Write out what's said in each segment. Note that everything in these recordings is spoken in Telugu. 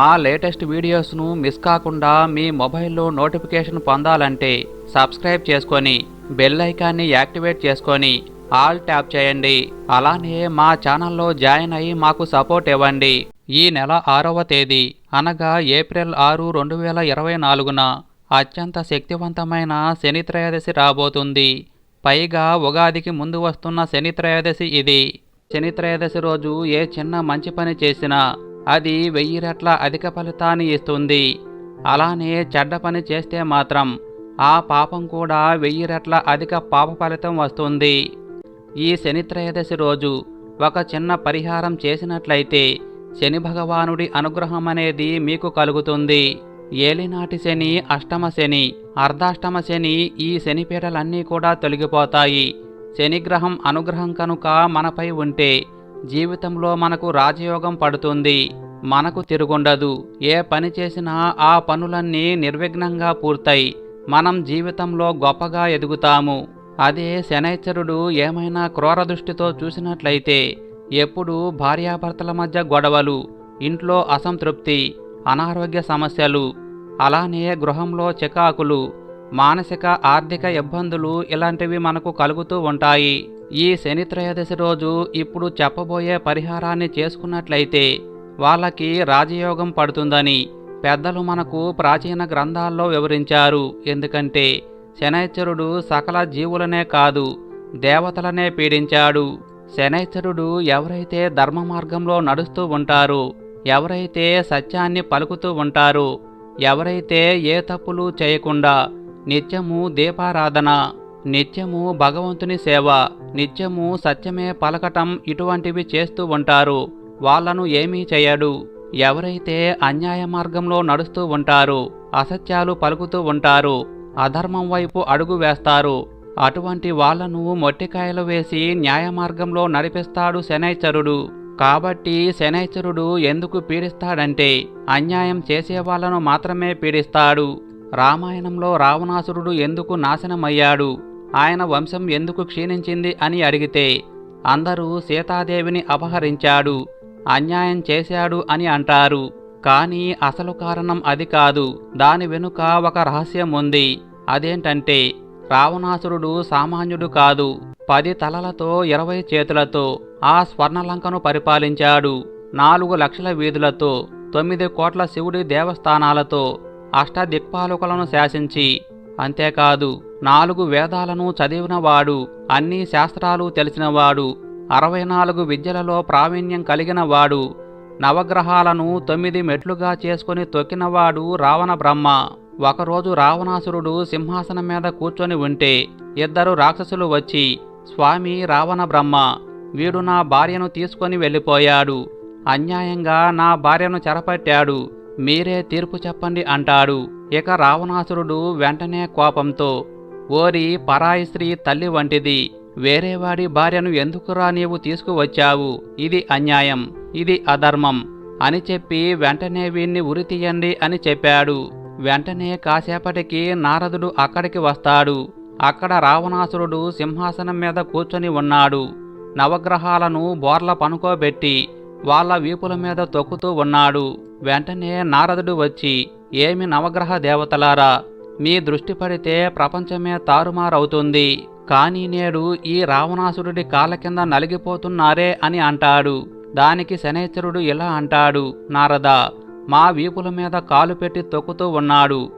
మా లేటెస్ట్ వీడియోస్ను మిస్ కాకుండా మీ మొబైల్లో నోటిఫికేషన్ పొందాలంటే సబ్స్క్రైబ్ చేసుకొని బెల్ ఐకాన్ని యాక్టివేట్ చేసుకొని ఆల్ ట్యాప్ చేయండి. అలానే మా ఛానల్లో జాయిన్ అయ్యి మాకు సపోర్ట్ ఇవ్వండి. ఈ నెల ఆరవ తేదీ అనగా ఏప్రిల్ ఆరు రెండు వేల ఇరవై నాలుగున అత్యంత శక్తివంతమైన శని త్రయోదశి రాబోతుంది. పైగా ఉగాదికి ముందు వస్తున్న శని త్రయోదశి ఇది. శని త్రయోదశి రోజు ఏ చిన్న మంచి పని చేసినా అది వెయ్యి రెట్ల అధిక ఫలితాన్ని ఇస్తుంది. అలానే చెడ్డ పని చేస్తే మాత్రం ఆ పాపం కూడా వెయ్యి రెట్ల అధిక పాప ఫలితం వస్తుంది. ఈ శని త్రయోదశి రోజు ఒక చిన్న పరిహారం చేసినట్లయితే శని భగవానుడి అనుగ్రహం అనేది మీకు కలుగుతుంది. ఏలినాటి శని అష్టమ శని అర్ధాష్టమ శని ఈ శనిపీటలన్నీ కూడా తొలగిపోతాయి. శనిగ్రహం అనుగ్రహం కనుక మనపై ఉంటే జీవితంలో మనకు రాజయోగం పడుతుంది. మనకు తిరుగుండదు. ఏ పని చేసినా ఆ పనులన్నీ నిర్విఘ్నంగా పూర్తయి. మనం జీవితంలో గొప్పగా ఎదుగుతాము. అదే శనైశ్వరుడు ఏమైనా క్రూర దృష్టితో చూసినట్లయితే ఎప్పుడు భార్యాభర్తల మధ్య గొడవలు ఇంట్లో అసంతృప్తి అనారోగ్య సమస్యలు అలానే గృహంలో చికాకులు మానసిక ఆర్థిక ఇబ్బందులు ఇలాంటివి మనకు కలుగుతూ ఉంటాయి. ఈ శని త్రయోదశి రోజు ఇప్పుడు చెప్పబోయే పరిహారాన్ని చేసుకున్నట్లయితే వాళ్ళకి రాజయోగం పడుతుందని పెద్దలు మనకు ప్రాచీన గ్రంథాల్లో వివరించారు. ఎందుకంటే శనైశ్వరుడు సకల జీవులనే కాదు దేవతలనే పీడించాడు. శనైశ్వరుడు ఎవరైతే ధర్మ మార్గంలో నడుస్తూ ఉంటారో ఎవరైతే సత్యాన్ని పలుకుతూ ఉంటారో ఎవరైతే ఏ తప్పులు చేయకుండా నిత్యము దీపారాధన నిత్యము భగవంతుని సేవ నిత్యము సత్యమే పలకటం ఇటువంటివి చేస్తూ ఉంటారు. వాళ్ళను ఏమీ చేయడు. ఎవరైతే అన్యాయ మార్గంలో నడుస్తూ ఉంటారు అసత్యాలు పలుకుతూ ఉంటారు అధర్మం వైపు అడుగు వేస్తారు. అటువంటి వాళ్ళను మొట్టికాయలు వేసి న్యాయ మార్గంలో నడిపిస్తాడు శనైచరుడు. కాబట్టి శనైచరుడు ఎందుకు పీడిస్తాడంటే అన్యాయం చేసే వాళ్ళను మాత్రమే పీడిస్తాడు. రామాయణంలో రావణాసురుడు ఎందుకు నాశనమయ్యాడు? ఆయన వంశం ఎందుకు క్షీణించింది అని అడిగితే అందరూ సీతాదేవిని అపహరించాడు అన్యాయం చేశాడు అని అంటారు. కానీ అసలు కారణం అది కాదు. దాని వెనుక ఒక రహస్యం ఉంది. అదేంటంటే రావణాసురుడు సామాన్యుడు కాదు. పది తలలతో ఇరవై చేతులతో ఆ స్వర్ణలంకను పరిపాలించాడు. నాలుగు లక్షల వీధులతో తొమ్మిది కోట్ల శివుడి దేవస్థానాలతో అష్టదిక్పాలకులను శాసించి అంతేకాదు నాలుగు వేదాలను చదివినవాడు అన్ని శాస్త్రాలు తెలిసినవాడు అరవై నాలుగు విద్యలలో ప్రావీణ్యం కలిగినవాడు నవగ్రహాలను తొమ్మిది మెట్లుగా చేసుకుని తొక్కినవాడు రావణ బ్రహ్మ. ఒకరోజు రావణాసురుడు సింహాసనం మీద కూర్చొని ఉంటే ఇద్దరు రాక్షసులు వచ్చి స్వామి రావణ బ్రహ్మ వీడు నా భార్యను తీసుకొని వెళ్ళిపోయాడు. అన్యాయంగా నా భార్యను చెరపట్టాడు. మీరే తీర్పు చెప్పండి అంటాడు. ఇక రావణాసురుడు వెంటనే కోపంతో ఓరి పరాయి స్త్రీ తల్లి వంటిది వేరేవాడి భార్యను ఎందుకురా నీవు తీసుకువచ్చావు? ఇది అన్యాయం ఇది అధర్మం అని చెప్పి వెంటనే వీణ్ణి ఉరితీయండి అని చెప్పాడు. వెంటనే కాసేపటికి నారదుడు అక్కడికి వస్తాడు. అక్కడ రావణాసురుడు సింహాసనం మీద కూర్చొని ఉన్నాడు. నవగ్రహాలను బోర్ల పనుకోబెట్టి వాళ్ళ వీపుల మీద తొక్కుతూ ఉన్నాడు. వెంటనే నారదుడు వచ్చి ఏమి నవగ్రహ దేవతలారా మీ దృష్టి పడితే ప్రపంచమే తారుమారవుతుంది. కానీ నేడు ఈ రావణాసురుడి కాళ్ళ కింద నలిగిపోతున్నారే అని అంటాడు. దానికి శనేశ్వరుడు ఇలా అంటాడు నారద మా వీపుల మీద కాలు పెట్టి తొక్కుతూ ఉన్నాడు.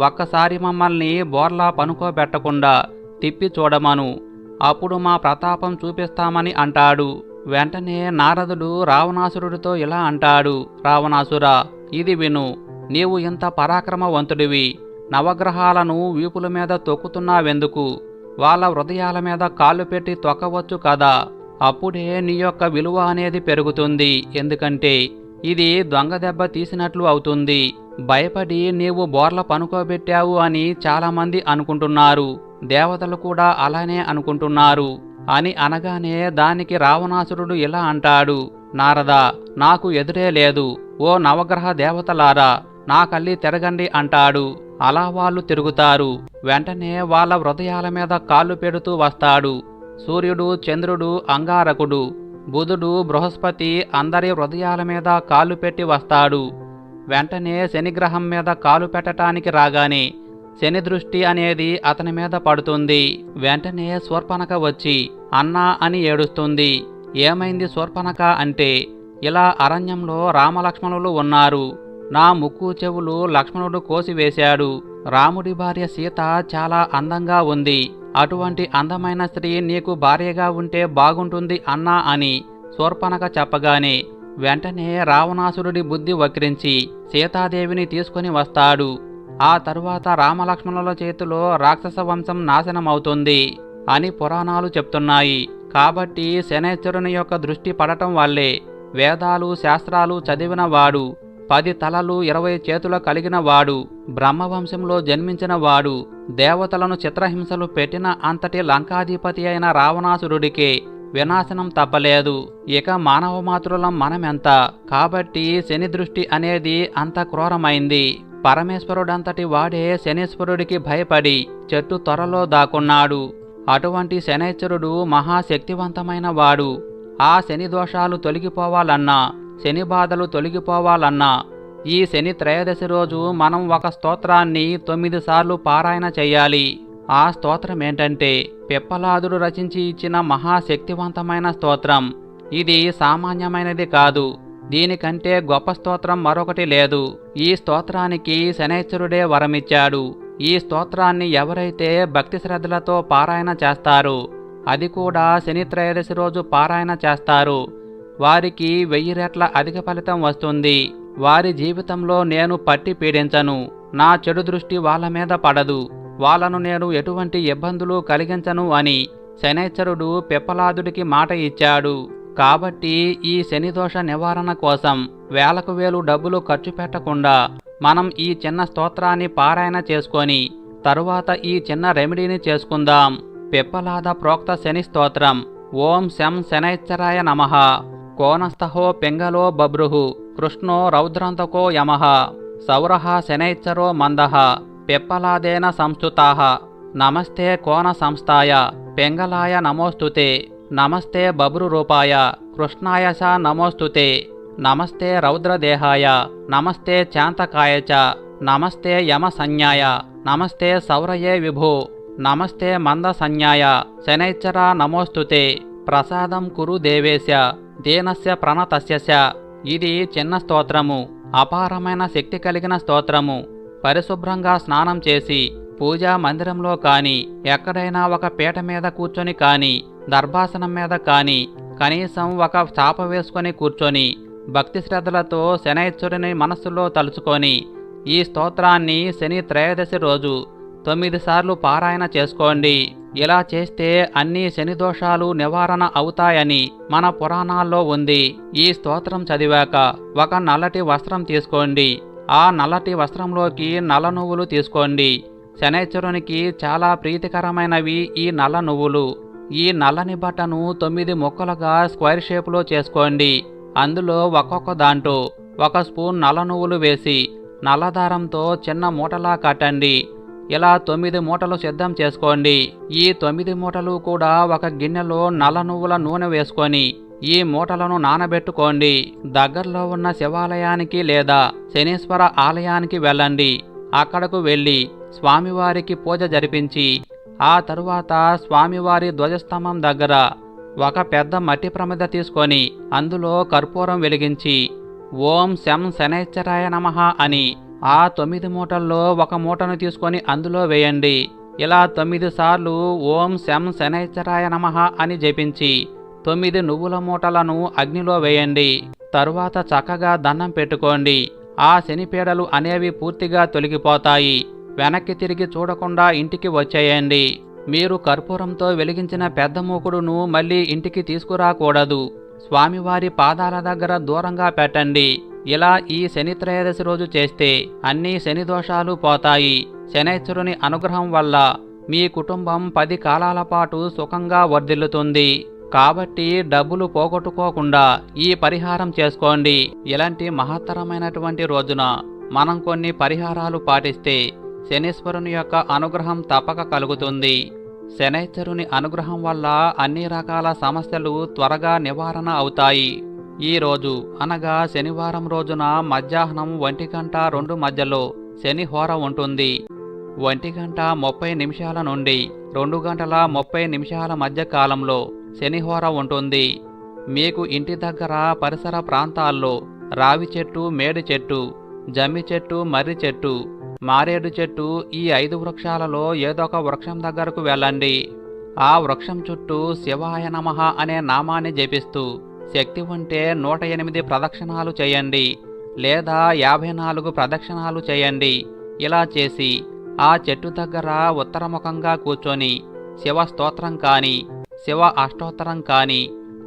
ఒక్కసారి మమ్మల్ని బోర్లా పనుకోబెట్టకుండా తిప్పి చూడమను. అప్పుడు మా ప్రతాపం చూపిస్తామని అంటాడు. వెంటనే నారదుడు రావణాసురుడితో ఇలా అంటాడు రావణాసురా ఇది విను. నీవు ఇంత పరాక్రమవంతుడివి. నవగ్రహాలను వీపుల మీద తొక్కుతున్నావెందుకు? వాళ్ళ హృదయాల మీద కాళ్ళు పెట్టి తొక్కవచ్చు కదా. అప్పుడే నీ యొక్క విలువ అనేది పెరుగుతుంది. ఎందుకంటే ఇది దొంగ దెబ్బ తీసినట్లు అవుతుంది. భయపడి నీవు బోర్ల పనుకోబెట్టావు అని చాలామంది అనుకుంటున్నారు. దేవతలు కూడా అలానే అనుకుంటున్నారు. అని అనగానే దానికి రావణాసురుడు ఇలా అంటాడు. నారదా నాకు ఎదురే లేదు. ఓ నవగ్రహ దేవతలారా నా కళ్ళి తిరగండి అంటాడు. అలా వాళ్ళు తిరుగుతారు. వెంటనే వాళ్ళ హృదయాల మీద కాళ్ళు పెడుతూ వస్తాడు. సూర్యుడు చంద్రుడు అంగారకుడు బుధుడు బృహస్పతి అందరి హృదయాల మీద కాళ్ళు పెట్టి వస్తాడు. వెంటనే శనిగ్రహం మీద కాలు పెట్టడానికి రాగానే శని దృష్టి అనేది అతని మీద పడుతుంది. వెంటనే శూర్పణక వచ్చి అన్నా అని ఏడుస్తుంది. ఏమైంది శూర్పణక అంటే ఇలా అరణ్యంలో రామలక్ష్మణులు ఉన్నారు. నా ముక్కు చెవులు లక్ష్మణుడు కోసివేశాడు. రాముడి భార్య సీత చాలా అందంగా ఉంది. అటువంటి అందమైన స్త్రీ నీకు భార్యగా ఉంటే బాగుంటుంది అన్నా అని శూర్పణక చెప్పగానే వెంటనే రావణాసురుడి బుద్ధి వక్రించి సీతాదేవిని తీసుకొని వస్తాడు. ఆ తరువాత రామలక్ష్మణుల చేతిలో రాక్షస వంశం నాశనమవుతుంది అని పురాణాలు చెప్తున్నాయి. కాబట్టి శనేశ్వరుని యొక్క దృష్టి పడటం వల్లే వేదాలు శాస్త్రాలు చదివిన వాడు పది తలలు ఇరవై చేతుల కలిగిన వాడు బ్రహ్మవంశంలో జన్మించిన వాడు దేవతలను చిత్రహింసలు పెట్టిన అంతటి లంకాధిపతి అయిన రావణాసురుడికే వినాశనం తప్పలేదు. ఇక మానవ మాతృలం మనమెంత? కాబట్టి శని దృష్టి అనేది అంత క్రూరమైంది. పరమేశ్వరుడంతటి వాడే శనీశ్వరుడికి భయపడి చెట్టు త్వరలో దాక్కున్నాడు. అటువంటి శనేశ్వరుడు మహాశక్తివంతమైన వాడు. ఆ శని దోషాలు తొలగిపోవాలన్నా శని బాధలు తొలగిపోవాలన్నా ఈ శని త్రయోదశి రోజు మనం ఒక స్తోత్రాన్ని తొమ్మిది సార్లు పారాయణ చేయాలి. ఆ స్తోత్రం ఏంటంటే పిప్పలాదుడు రచించి ఇచ్చిన మహాశక్తివంతమైన స్తోత్రం. ఇది సామాన్యమైనది కాదు. దీనికంటే గొప్ప స్తోత్రం మరొకటి లేదు. ఈ స్తోత్రానికి శనేశ్వరుడే వరమిచ్చాడు. ఈ స్తోత్రాన్ని ఎవరైతే భక్తి శ్రద్ధలతో పారాయణ చేస్తారో అది కూడా శని త్రయోదశి రోజు పారాయణ చేస్తారు. వారికి వెయ్యి రెట్ల అధిక ఫలితం వస్తుంది. వారి జీవితంలో నేను పట్టి పీడించను. నా చెడు దృష్టి వాళ్ళ మీద పడదు. వాళ్ళను నేను ఎటువంటి ఇబ్బందులు కలిగించను అని శనైశ్వరుడు పిప్పలాదుడికి మాట ఇచ్చాడు. కాబట్టి ఈ శనిదోష నివారణ కోసం వేలకు వేలు డబ్బులు ఖర్చు పెట్టకుండా మనం ఈ చిన్న స్తోత్రాన్ని పారాయణ చేసుకొని తరువాత ఈ చిన్న రెమెడీని చేసుకుందాం. పిప్పలాద ప్రోక్త శని స్తోత్రం. ఓం శం శనైశ్చరాయ నమః. కోనస్థహో పింగలో బభ్రుహు కృష్ణో రౌద్రంతకో యమ సౌర శనైచ్చరో మందః పిప్పలాదేన సంస్థుతా నమస్తే కోన సంస్థాయ పింగళాయ నమోస్తుతే నమస్తే బభ్రు రూపాయ కృష్ణాయ చ నమోస్తుతే నమస్తే రౌద్రదేహాయ నమస్తే చాంతకాయ చ నమస్తే యమ సంజ్ఞాయ నమస్తే సౌరయే విభు నమస్తే మంద సంజ్ఞాయ శనైశ్చర నమోస్తుతే ప్రసాదం కురు దేవేశ దీనస్య ప్రణతస్య ఇది చిన్న స్తోత్రము అపారమైన శక్తి కలిగిన స్తోత్రము. పరిశుభ్రంగా స్నానం చేసి పూజా మందిరంలో కాని ఎక్కడైనా ఒక పీట మీద కూర్చొని కాని దర్భాసనం మీద కాని కనీసం ఒక చాప వేసుకొని కూర్చొని భక్తి శ్రద్ధలతో శనైశ్వరుని మనస్సులో తలుచుకొని ఈ స్తోత్రాన్ని శని త్రయోదశి రోజు తొమ్మిది సార్లు పారాయణ చేసుకోండి. ఇలా చేస్తే అన్ని శని దోషాలు నివారణ అవుతాయని మన పురాణాల్లో ఉంది. ఈ స్తోత్రం చదివాక ఒక నల్లటి వస్త్రం తీసుకోండి. ఆ నల్లటి వస్త్రంలోకి నల్ల నువ్వులు తీసుకోండి. శనైశ్వరునికి చాలా ప్రీతికరమైనవి ఈ నల్ల నువ్వులు. ఈ నల్లని బట్టను తొమ్మిది ముక్కలుగా స్క్వేర్ షేప్లో చేసుకోండి. అందులో ఒక్కొక్క దాంట్లో ఒక స్పూన్ నల్ల నువ్వులు వేసి నల్లదారంతో చిన్న మూటలా కట్టండి ఇలా తొమ్మిది మూటలు సిద్ధం చేసుకోండి. ఈ తొమ్మిది మూటలు కూడా ఒక గిన్నెలో నల్ల నువ్వుల నూనె వేసుకొని ఈ మూటలను నానబెట్టుకోండి. దగ్గరలో ఉన్న శివాలయానికి లేదా శనీశ్వర ఆలయానికి వెళ్ళండి. అక్కడకు వెళ్ళి స్వామివారికి పూజ జరిపించి ఆ తరువాత స్వామివారి ధ్వజస్తంభం దగ్గర ఒక పెద్ద మట్టి ప్రమిద తీసుకొని అందులో కర్పూరం వెలిగించి ఓం శం శనైశ్చరాయ నమః అని ఆ తొమ్మిది మూటల్లో ఒక మూటను తీసుకొని అందులో వేయండి. ఇలా తొమ్మిది సార్లు ఓం శం శనైశ్వరాయ నమః అని జపించి తొమ్మిది నువ్వుల మూటలను అగ్నిలో వేయండి. తరువాత చక్కగా దండం పెట్టుకోండి. ఆ శనిపీడలు అనేవి పూర్తిగా తొలగిపోతాయి. వెనక్కి తిరిగి చూడకుండా ఇంటికి వచ్చేయండి. మీరు కర్పూరంతో వెలిగించిన పెద్ద మూకుడును మళ్ళీ ఇంటికి తీసుకురాకూడదు. స్వామివారి పాదాల దగ్గర దూరంగా పెట్టండి. ఇలా ఈ శని త్రయోదశి రోజు చేస్తే అన్ని శని దోషాలు పోతాయి. శనైశ్వరుని అనుగ్రహం వల్ల మీ కుటుంబం పది కాలాల పాటు సుఖంగా వర్ధిల్లుతుంది. కాబట్టి డబ్బులు పోగొట్టుకోకుండా ఈ పరిహారం చేసుకోండి. ఇలాంటి మహత్తరమైనటువంటి రోజున మనం కొన్ని పరిహారాలు పాటిస్తే శనీశ్వరుని యొక్క అనుగ్రహం తప్పక కలుగుతుంది. శనైశ్వరుని అనుగ్రహం వల్ల అన్ని రకాల సమస్యలు త్వరగా నివారణ అవుతాయి. ఈ రోజు అనగా శనివారం రోజున మధ్యాహ్నం ఒంటి గంట రెండు మధ్యలో శని హోర ఉంటుంది. ఒంటి గంట ముప్పై నిమిషాల నుండి రెండు గంటల ముప్పై నిమిషాల మధ్య కాలంలో శనిహోర ఉంటుంది. మీకు ఇంటి దగ్గర పరిసర ప్రాంతాల్లో రావి చెట్టు మేడి చెట్టు జమ్మి చెట్టు మర్రి చెట్టు మారేడు చెట్టు ఈ ఐదు వృక్షాలలో ఏదో ఒక వృక్షం దగ్గరకు వెళ్ళండి. ఆ వృక్షం చుట్టూ శివాయ నమః అనే నామాన్ని జపిస్తూ శక్తి ఉంటే నూట ఎనిమిది ప్రదక్షిణాలు చేయండి లేదా యాభై నాలుగు ప్రదక్షిణాలు చేయండి. ఇలా చేసి ఆ చెట్టు దగ్గర ఉత్తరముఖంగా కూర్చొని శివ స్తోత్రం కాని శివ అష్టోత్తరం కాని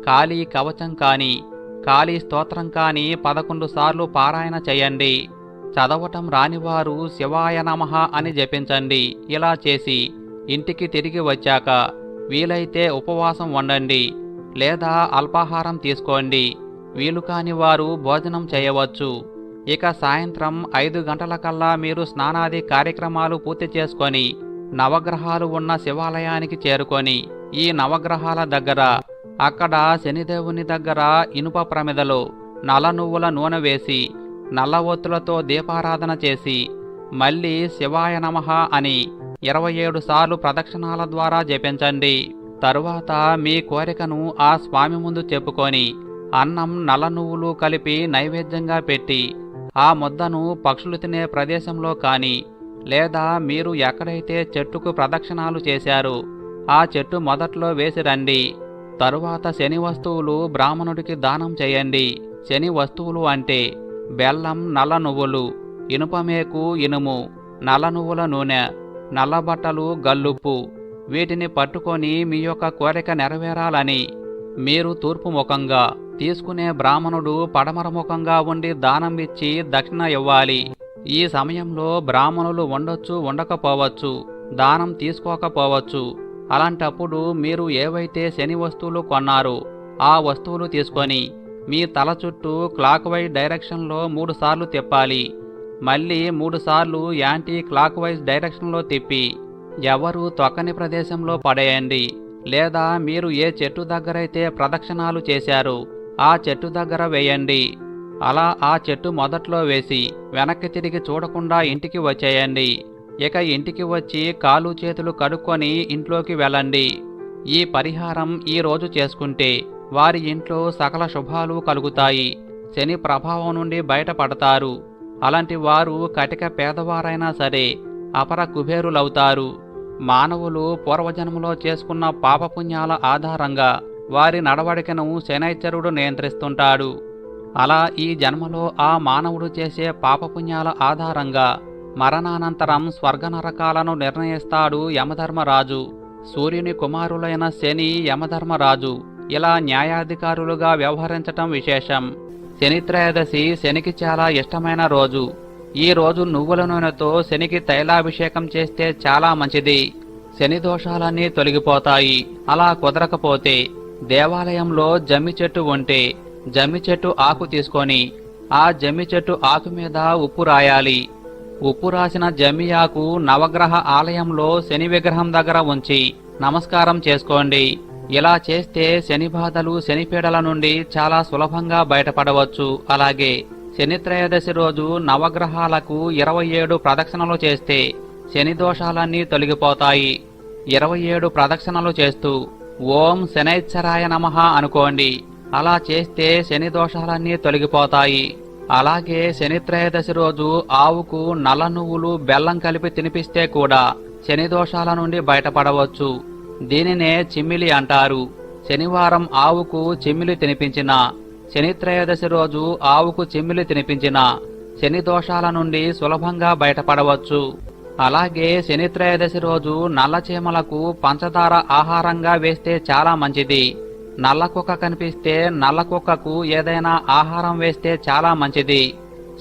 కాళీ కవచం కాని కాళీ స్తోత్రం కాని పదకొండు సార్లు పారాయణ చేయండి. చదవటం రానివారు శివాయ నమః అని జపించండి. ఇలా చేసి ఇంటికి తిరిగి వచ్చాక వీలైతే ఉపవాసం వండండి. లేదా అల్పాహారం తీసుకోండి. వీలు కాని వారు భోజనం చేయవచ్చు. ఇక సాయంత్రం ఐదు గంటలకల్లా మీరు స్నానాది కార్యక్రమాలు పూర్తి చేసుకొని నవగ్రహాలు ఉన్న శివాలయానికి చేరుకొని ఈ నవగ్రహాల దగ్గర అక్కడ శనిదేవుని దగ్గర ఇనుప ప్రమిదలో నల నువ్వుల నూనె వేసి నల్ల ఒత్తులతో దీపారాధన చేసి మళ్ళీ శివాయ నమః అని ఇరవై ఏడు సార్లు ప్రదక్షిణాల ద్వారా జపించండి. తరువాత మీ కోరికను ఆ స్వామి ముందు చెప్పుకొని అన్నం నల్ల నువ్వులు కలిపి నైవేద్యంగా పెట్టి ఆ ముద్దను పక్షులు తినే ప్రదేశంలో కానీ లేదా మీరు ఎక్కడైతే చెట్టుకు ప్రదక్షిణాలు చేశారో ఆ చెట్టు మొదట్లో వేసి రండి. తరువాత శని వస్తువులు బ్రాహ్మణుడికి దానం చేయండి. శని వస్తువులు అంటే బెల్లం నల్ల నువ్వులు ఇనుపమేకు ఇనుము నల్ల నువ్వుల నూనె నల్లబట్టలు గల్లుప్పు వీటిని పట్టుకొని మీ యొక్క కోరిక నెరవేరాలని మీరు తూర్పు ముఖంగా తీసుకునే బ్రాహ్మణుడు పడమర ముఖంగా ఉండి దానం ఇచ్చి దక్షిణ ఇవ్వాలి. ఈ సమయంలో బ్రాహ్మణులు ఉండొచ్చు ఉండకపోవచ్చు దానం తీసుకోకపోవచ్చు. అలాంటప్పుడు మీరు ఏవైతే శని వస్తువులు కొన్నారో ఆ వస్తువులు తీసుకొని మీ తల చుట్టూ క్లాక్ వైజ్ డైరెక్షన్లో మూడు సార్లు తిప్పాలి. మళ్ళీ మూడుసార్లు యాంటీ క్లాక్ వైజ్ డైరెక్షన్లో తిప్పి. ఎవరు తొక్కని ప్రదేశంలో పడేయండి. లేదా మీరు ఏ చెట్టు దగ్గరైతే ప్రదక్షిణాలు చేశారో ఆ చెట్టు దగ్గర వేయండి. అలా ఆ చెట్టు మొదట్లో వేసి వెనక్కి తిరిగి చూడకుండా ఇంటికి వచ్చేయండి. ఇక ఇంటికి వచ్చి కాలు చేతులు కడుక్కొని ఇంట్లోకి వెళ్ళండి. ఈ పరిహారం ఈరోజు చేసుకుంటే వారి ఇంట్లో సకల శుభాలు కలుగుతాయి. శని ప్రభావం నుండి బయటపడతారు. అలాంటి వారు కటిక పేదవారైనా సరే అపర కుబేరులవుతారు. మానవులు పూర్వజన్మలో చేసుకున్న పాపపుణ్యాల ఆధారంగా వారి నడవడికను శనైశ్వరుడు నియంత్రిస్తుంటాడు. అలా ఈ జన్మలో ఆ మానవుడు చేసే పాపపుణ్యాల ఆధారంగా మరణానంతరం స్వర్గ నరకాలను నిర్ణయిస్తాడు యమధర్మరాజు. సూర్యుని కుమారులైన శని యమధర్మరాజు. ఇలా న్యాయాధికారులుగా వ్యవహరించటం విశేషం. శనిత్రయోదశి శనికి చాలా ఇష్టమైన రోజు. ఈ రోజు నువ్వుల నూనెతో శనికి తైలాభిషేకం చేస్తే చాలా మంచిది. శని దోషాలన్నీ తొలగిపోతాయి. అలా కుదరకపోతే దేవాలయంలో జమ్మి చెట్టు ఉంటే జమ్మి చెట్టు ఆకు తీసుకొని ఆ జమ్మి చెట్టు ఆకు మీద ఉప్పు రాయాలి. ఉప్పు రాసిన జమ్మి ఆకు నవగ్రహ ఆలయంలో శని విగ్రహం దగ్గర ఉంచి నమస్కారం చేసుకోండి. ఇలా చేస్తే శని బాధలు శనిపీడల నుండి చాలా సులభంగా బయటపడవచ్చు. అలాగే శని త్రయోదశి రోజు నవగ్రహాలకు ఇరవై ఏడు ప్రదక్షిణలు చేస్తే శని దోషాలన్నీ తొలగిపోతాయి. ఇరవై ఏడు ప్రదక్షిణలు చేస్తూ ఓం శనైశ్వరాయ నమః అనుకోండి. అలా చేస్తే శని దోషాలన్నీ తొలగిపోతాయి. అలాగే శని త్రయోదశి రోజు ఆవుకు నల్ల నువ్వులు బెల్లం కలిపి తినిపిస్తే కూడా శని దోషాల నుండి బయటపడవచ్చు. దీనినే చిమ్మిలి అంటారు. శనివారం ఆవుకు చిమ్మిలి తినిపించిన శనిత్రయోదశి రోజు ఆవుకు చిమ్మిలి తినిపించిన శని దోషాల నుండి సులభంగా బయటపడవచ్చు. అలాగే శనిత్రయోదశి రోజు నల్ల చీమలకు పంచదార ఆహారంగా వేస్తే చాలా మంచిది. నల్ల కుక్క కనిపిస్తే నల్ల కుక్కకు ఏదైనా ఆహారం వేస్తే చాలా మంచిది.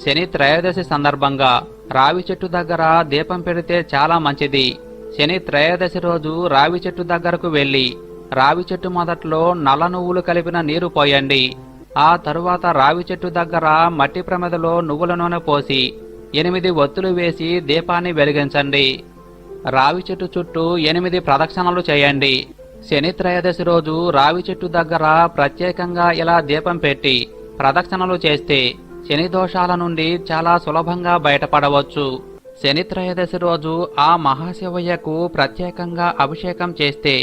శని త్రయోదశి సందర్భంగా రావి చెట్టు దగ్గర దీపం పెడితే చాలా మంచిది. శని త్రయోదశి రోజు రావి చెట్టు దగ్గరకు వెళ్ళి రావి చెట్టు మొదట్లో నల్ల నువ్వులు కలిపిన నీరు పోయండి. ఆ తరువాత రావి చెట్టు దగ్గర మట్టి ప్రమిదలో నువ్వుల నూనె పోసి ఎనిమిది ఒత్తులు వేసి దీపాన్ని వెలిగించండి. రావి చెట్టు చుట్టూ ఎనిమిది ప్రదక్షిణలు చేయండి. శని త్రయోదశి రోజు రావి చెట్టు దగ్గర ప్రత్యేకంగా ఇలా దీపం పెట్టి ప్రదక్షిణలు చేస్తే శని దోషాల నుండి చాలా సులభంగా బయటపడవచ్చు. శని త్రయోదశి రోజు ఆ మహాశివయ్యకు ప్రత్యేకంగా అభిషేకం చేస్తే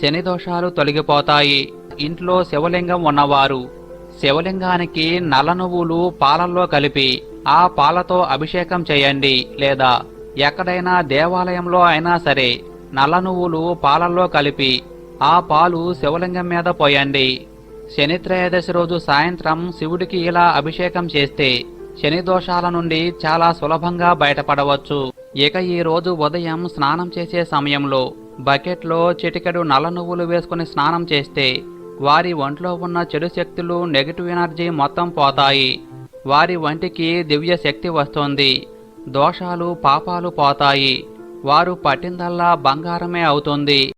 శని దోషాలు తొలగిపోతాయి. ఇంట్లో శివలింగం ఉన్నవారు శివలింగానికి నల్ల నువ్వులు పాలల్లో కలిపి ఆ పాలతో అభిషేకం చేయండి లేదా ఎక్కడైనా దేవాలయంలో అయినా సరే నల్ల నువ్వులు పాలల్లో కలిపి ఆ పాలు శివలింగం మీద పోయండి. శని త్రయోదశి రోజు సాయంత్రం శివుడికి ఇలా అభిషేకం చేస్తే శని దోషాల నుండి చాలా సులభంగా బయటపడవచ్చు. ఇక ఈ రోజు ఉదయం స్నానం చేసే సమయంలో బకెట్లో చిటికెడు నల్ల నువ్వులు వేసుకుని స్నానం చేస్తే వారి ఒంట్లో ఉన్న చెడు శక్తులు నెగిటివ్ ఎనర్జీ మొత్తం పోతాయి. వారి వంటికి దివ్య శక్తి వస్తుంది. దోషాలు పాపాలు పోతాయి. వారు పట్టిందల్లా బంగారమే అవుతుంది.